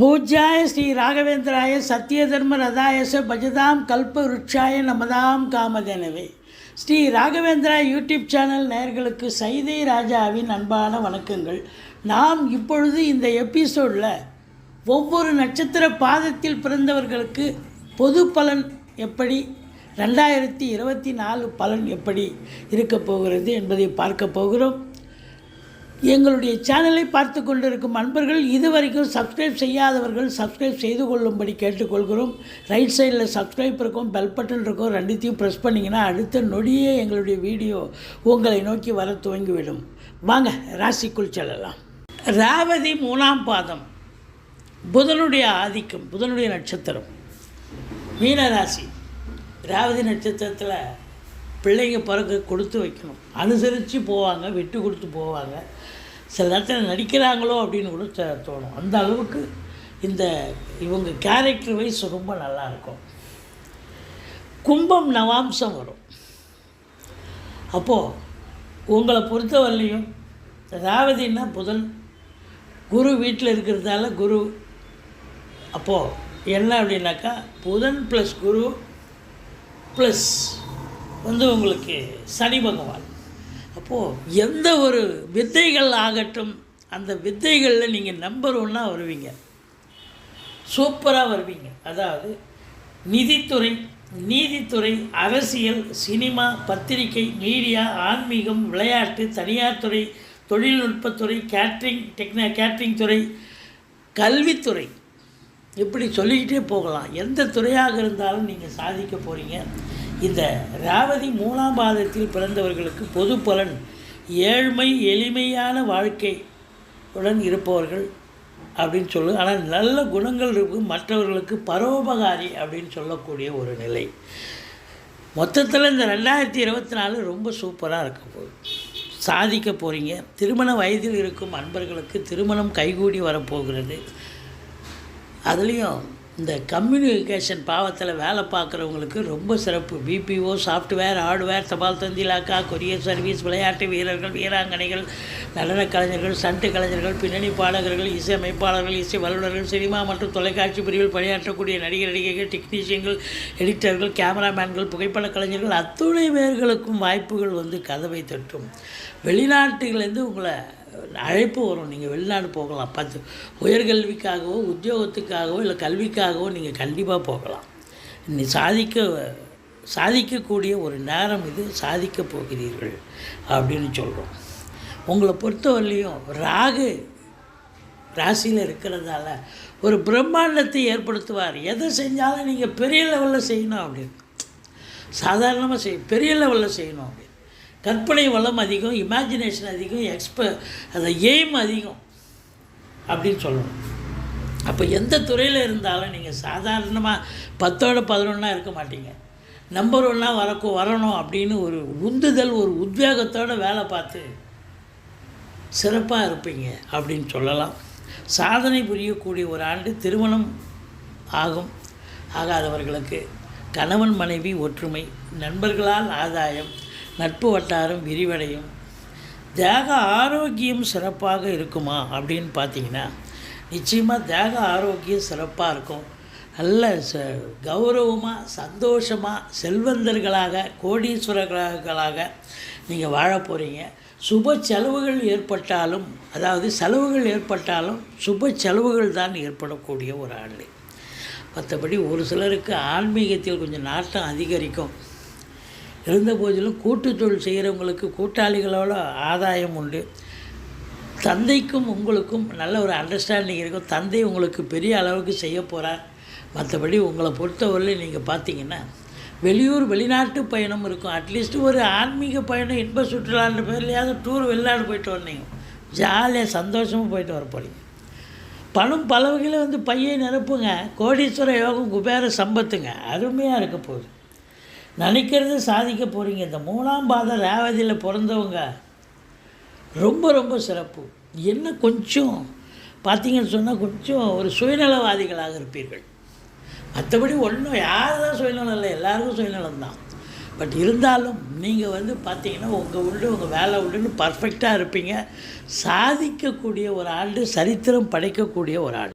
பூஜ்யாய ஸ்ரீ ராகவேந்திராய சத்யதர்ம ரதாயச பஜதாம் கல்ப விருட்சாய நமதாம் காமதேனவே ஸ்ரீ ராகவேந்திரா யூடியூப் சேனல் நேயர்களுக்கு சைதை ராஜாவின் அன்பான வணக்கங்கள். நாம் இப்பொழுது இந்த எபிசோடில் ஒவ்வொரு நட்சத்திர பாதத்தில் பிறந்தவர்களுக்கு பொது பலன் எப்படி ரெண்டாயிரத்தி இருபத்தி நாலு பலன் எப்படி இருக்கப் போகிறது என்பதை பார்க்க போகிறோம். எங்களுடைய சேனலை பார்த்து கொண்டிருக்கும் அன்பர்கள் இதுவரைக்கும் சப்ஸ்கிரைப் செய்யாதவர்கள் சப்ஸ்கிரைப் செய்து கொள்ளும்படி கேட்டுக்கொள்கிறோம். ரைட் சைடில் சப்ஸ்கிரைப் இருக்கும் பெல் பட்டன் இருக்கும் ரெண்டுத்தையும் ப்ரெஸ் பண்ணிங்கன்னா அடுத்த நொடியே எங்களுடைய வீடியோ உங்களை நோக்கி வர துவங்கிவிடும். வாங்க ராசிக்குள் செல்லலாம். ராவதி மூணாம் பாதம். புதனுடைய ஆதிக்கம் புதனுடைய நட்சத்திரம். மீனராசி ராவதி நட்சத்திரத்தில் பிள்ளைங்க பிறகு கொடுத்து வைக்கணும். அனுசரித்து போவாங்க விட்டு கொடுத்து போவாங்க. சில நேரத்தில் நடிக்கிறாங்களோ அப்படின்னு கூட தோ- தோணும். அந்த அளவுக்கு இந்த இவங்க கேரக்டர் வைஸ் ரொம்ப நல்லாயிருக்கும் கும்பம் நவாம்சம் வரும். அப்போது உங்களை பொறுத்தவரையிலையும் ராவதினா புதன் குரு வீட்டில் இருக்கிறதால குரு. அப்போது என்ன அப்படின்னாக்கா புதன் ப்ளஸ் குரு ப்ளஸ் வந்து உங்களுக்கு சனி பகவான். அப்போது எந்த ஒரு வித்தைகள் ஆகட்டும் அந்த வித்தைகளில் நீங்கள் நம்பர் ஒன்னாக வருவீங்க. சூப்பராக வருவீங்க. அதாவது நிதித்துறை நீதித்துறை அரசியல் சினிமா பத்திரிகை மீடியா ஆன்மீகம் விளையாட்டு தனியார் துறை தொழில்நுட்பத்துறை கேட்ரிங் டெக்ன கேட்ரிங் துறை கல்வித்துறை. இப்படி சொல்லிக்கிட்டே போகலாம். எந்த துறையாக இருந்தாலும் நீங்கள் சாதிக்க போகிறீங்க இந்த ராவதி மூணாம் பாதத்தில் பிறந்தவர்களுக்கு பொது பலன் ஏழ்மை எளிமையான வாழ்க்கை உடன் இருப்பவர்கள் அப்படின்னு சொல்லு. ஆனால் நல்ல குணங்கள் இருக்கும் மற்றவர்களுக்கு பரோபகாரி அப்படின்னு சொல்லக்கூடிய ஒரு நிலை. மொத்தத்தில் இந்த ரெண்டாயிரத்தி இருபத்தி நாலு ரொம்ப சூப்பராக இருக்க போகுது. சாதிக்க போகிறீங்க திருமண வயதில் இருக்கும் அன்பர்களுக்கு திருமணம் கைகூடி வரப்போகிறது. அதுலேயும் இந்த கம்யூனிகேஷன் பாவத்தில் வேலை பார்க்குறவங்களுக்கு ரொம்ப சிறப்பு. பிபிஓ சாஃப்ட்வேர் ஹார்ட்வேர் தபால் தந்தி இலாக்கா கொரியர் சர்வீஸ் விளையாட்டு வீரர்கள் வீராங்கனைகள் நடனக் கலைஞர்கள் சண்டு கலைஞர்கள் பின்னணி பாடகர்கள் இசை அமைப்பாளர்கள் இசை வல்லுநர்கள் சினிமா மற்றும் தொலைக்காட்சி பிரிவில் பணியாற்றக்கூடிய நடிகர் நடிகைகள் டெக்னீஷியன்கள் எடிட்டர்கள் கேமராமேன்கள் புகைப்பட கலைஞர்கள் அத்துணை பேர்களுக்கும் வாய்ப்புகள் வந்து கதவை தட்டும். வெளிநாட்டுலேருந்து உங்களை அழைப்பு வரும். நீங்கள் வெளிநாடு போகலாம். பத்து உயர்கல்விக்காகவோ உத்தியோகத்துக்காகவோ இல்லை கல்விக்காகவோ நீங்கள் கண்டிப்பாக போகலாம். நீ சாதிக்க சாதிக்கக்கூடிய ஒரு நேரம் இது சாதிக்க போகிறீர்கள் அப்படின்னு சொல்கிறோம் உங்களை பொறுத்தவரையிலையும் ராகு ராசியில் இருக்கிறதால ஒரு பிரம்மாண்டத்தை ஏற்படுத்துவார். எதை செஞ்சாலும் நீங்கள் பெரிய லெவலில் செய்யணும் அப்படின்னு. சாதாரணமாக செய் பெரிய லெவலில் செய்யணும் அப்படின்னு. கற்பனை வளம் அதிகம் இமேஜினேஷன் அதிகம் எக்ஸ்ப அந்த எய்ம் அதிகம் அப்படின்னு சொல்லணும். அப்போ எந்த துறையில் இருந்தாலும் நீங்கள் சாதாரணமாக பத்தோட பதினொன்னாக இருக்க மாட்டீங்க. நம்பர் ஒன்றா வரக்கு வரணும் அப்படின்னு ஒரு உந்துதல் ஒரு உத்வேகத்தோடு வேலை பார்த்து சிறப்பாக இருப்பீங்க அப்படின்னு சொல்லலாம். சாதனை புரியக்கூடிய ஒரு ஆண்டு திருமணம் ஆகும். ஆகாதவர்களுக்கு கணவன் மனைவி ஒற்றுமை நண்பர்களால் ஆதாயம் நட்பு வட்டாரம் விரிவடையும். தேக ஆரோக்கியம் சிறப்பாக இருக்குமா அப்படின்னு பார்த்தீங்கன்னா நிச்சயமாக தேக ஆரோக்கியம் சிறப்பாக இருக்கும். நல்ல ச கௌரவமாக சந்தோஷமாக செல்வந்தர்களாக கோடீஸ்வரர்களாக நீங்கள் வாழ போகிறீங்க சுப செலவுகள் ஏற்பட்டாலும் அதாவது செலவுகள் ஏற்பட்டாலும் சுப செலவுகள் தான் ஏற்படக்கூடிய ஒரு ஆண்டு மற்றபடி ஒரு சிலருக்கு ஆன்மீகத்தில் கொஞ்சம் நாட்டம் அதிகரிக்கும். இருந்த போதிலும் கூட்டு தொழில் செய்கிறவங்களுக்கு கூட்டாளிகளோட ஆதாயம் உண்டு. தந்தைக்கும் உங்களுக்கும் நல்ல ஒரு அண்டர்ஸ்டாண்டிங் இருக்கும். தந்தை உங்களுக்கு பெரிய அளவுக்கு செய்ய போகிறார் மற்றபடி உங்களை பொறுத்தவரையில் நீங்கள் பார்த்தீங்கன்னா வெளியூர் வெளிநாட்டு பயணம் இருக்கும். அட்லீஸ்ட் ஒரு ஆன்மீக பயணம் இன்ப சுற்றுலான்ற பேர்லையாவது டூர் வெளிநாடு போயிட்டு வரணும் ஜாலியாக சந்தோஷமாக போயிட்டு வர பணம் பல வகையில் வந்து பையை நிரப்புங்க. கோடீஸ்வர யோகம் குபேர சம்பத்துங்க. அருமையாக இருக்க போகுது. நினைக்கிறது சாதிக்க போகிறீங்க இந்த மூணாம் பாத ரேவதியில் பிறந்தவங்க ரொம்ப ரொம்ப சிறப்பு. என்ன கொஞ்சம் பார்த்தீங்கன்னு சொன்னால் கொஞ்சம் ஒரு சுயநலவாதிகளாக இருப்பீர்கள். மற்றபடி ஒன்றும் யார் தான் சுயநலம் இல்லை. எல்லாருக்கும் சுயநலம் தான். பட் இருந்தாலும் நீங்கள் வந்து பார்த்தீங்கன்னா உங்கள் உண்டு உங்கள் வேலை உண்டுன்னு பர்ஃபெக்டாக இருப்பீங்க. சாதிக்கக்கூடிய ஒரு ஆண்டு சரித்திரம் படைக்கக்கூடிய ஒரு ஆண்டு